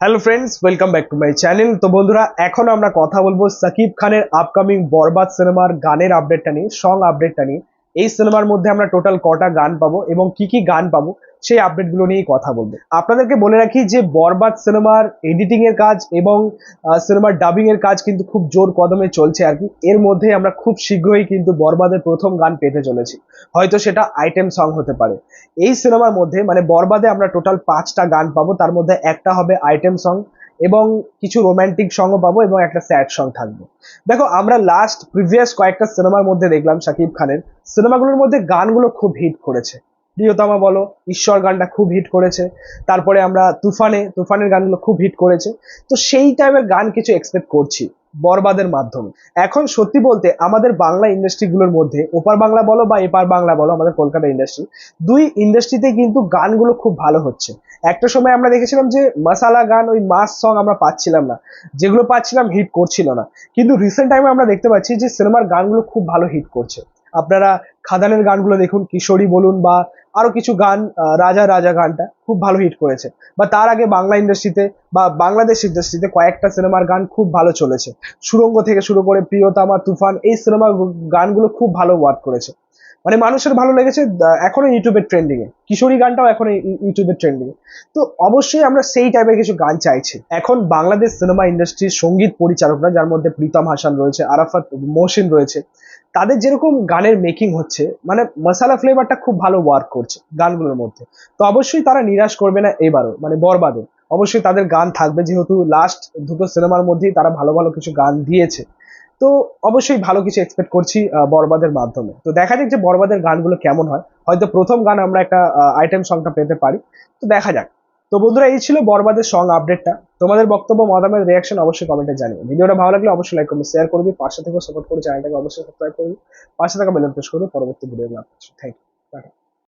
Hello friends welcome back to my channel তো বন্ধুরা, এখন আমরা কথা বলব সাকিব খানের আপকামিং বরবাদ সিনেমার গানের আপডেটটা নিয়ে সং আপডেটটা নিয়ে। এই সিনেমার মধ্যে আমরা টোটাল কটা গান পাবো এবং কি কি গান পাবো সেই আপডেটগুলো নিয়েই কথা বলব। আপনাদেরকে বলে রাখি যে বরবাদ সিনেমার এডিটিং এর কাজ এবং সিনেমার ডাবিং এর কাজ কিন্তু খুব জোর কদমে চলছে আর কি। এর মধ্যে আমরা খুব শীঘ্রই কিন্তু বরবাদের প্রথম গান পেতে চলেছি। হয়তো সেটা আইটেম সং হতে পারে। এই সিনেমার মধ্যে মানে বরবাদে আমরা টোটাল পাঁচটা গান পাবো। তার মধ্যে একটা হবে আইটেম সং এবং কিছু রোমান্টিক সঙ্গও পাবো এবং একটা স্যাড সং থাকবে। দেখো, আমরা লাস্ট প্রিভিয়াস কয়েকটা সিনেমার মধ্যে দেখলাম শাকিব খানের। সিনেমাগুলোর মধ্যে গানগুলো খুব হিট করেছে। প্রিয়তমা বলো, ঈশ্বর গানটা খুব হিট করেছে। তারপরে আমরা তুফানে, তুফানের গানগুলো খুব হিট করেছে। তো সেই টাইপের গান কিছু এক্সপেক্ট করছি, বরবাদের মাধ্যমে। এখন সত্যি বলতে আমাদের বাংলা ইন্ডাস্ট্রিগুলোর মধ্যে, ওপার বাংলা বলো বা এপার বাংলা বলো, আমাদের কলকাতা ইন্ডাস্ট্রি দুই ইন্ডাস্ট্রিতে কিন্তু গানগুলো খুব ভালো হচ্ছে। একটা সময় আমরা দেখেছিলাম যে মাসালা গান, ওই মাস সং আমরা পাচ্ছিলাম না। যেগুলো পাচ্ছিলাম হিট করছিল না। কিন্তু রিসেন্ট টাইমে আমরা দেখতে পাচ্ছি যে সিনেমার গানগুলো খুব ভালো হিট করছে। আপনারা খাদানের গানগুলো দেখুন, কিশোরী বলুন বা আরও কিছু গান রাজা রাজা গানটা খুব ভালো হিট করেছে। বা তার আগে বাংলা ইন্ডাস্ট্রিতে বা বাংলাদেশ ইন্ডাস্ট্রিতে কয়েকটা সিনেমার গান খুব ভালো চলেছে। সুরঙ্গ থেকে শুরু করে প্রিয়তামা, তুফান, এই সিনেমার গানগুলো খুব ভালো ওয়ার্ক করেছে। মানে মানুষের ভালো লেগেছে এখনও ইউটিউবের ট্রেন্ডিং এ কিশোরী গানটাও এখন ইউটিউবের ট্রেন্ডিং তো অবশ্যই আমরা সেই টাইপের কিছু গান চাইছি। এখন বাংলাদেশ সিনেমা ইন্ডাস্ট্রির সংগীত পরিচালকরা, যার মধ্যে প্রীতম হাসান রয়েছে, আরাফাত মহসিন রয়েছে, তাদের যেরকম গানের মেকিং হচ্ছে মানে মশালা ফ্লেভারটা খুব ভালো ওয়ার্ক করছে গানগুলোর মধ্যে। তো অবশ্যই তারা নিরাশ করবে না এবারও মানে বরবাদও অবশ্যই তাদের গান থাকবে, যেহেতু লাস্ট দুটো সিনেমার মধ্যেই তারা ভালো ভালো কিছু গান দিয়েছে। তো অবশ্যই ভালো কিছু এক্সপেক্ট করছি বরবাদের মাধ্যমে। তো দেখা যাক যে বরবাদের গানগুলো কেমন হয়। হয়তো প্রথম গান আমরা একটা আইটেম সংটা পেতে পারি। তো দেখা যাক। তো বন্ধুরা, এই ছিল বরবাদের সং আপডেটটা তোমাদের বক্তব্য, মতামত রিয়াকশন অবশ্যই কমেন্টে জানিয়ে ভিডিওটা ভালো লাগলে অবশ্যই লাইক করবে শেয়ার করবি। পাশে থেকে সাপোর্ট করে চ্যানেলটাকে অবশ্যই সাবস্ক্রাইব করবি। পাশে থাকা বেলন প্রেস করবি। পরবর্তী ভিডিও থ্যাংক ইউ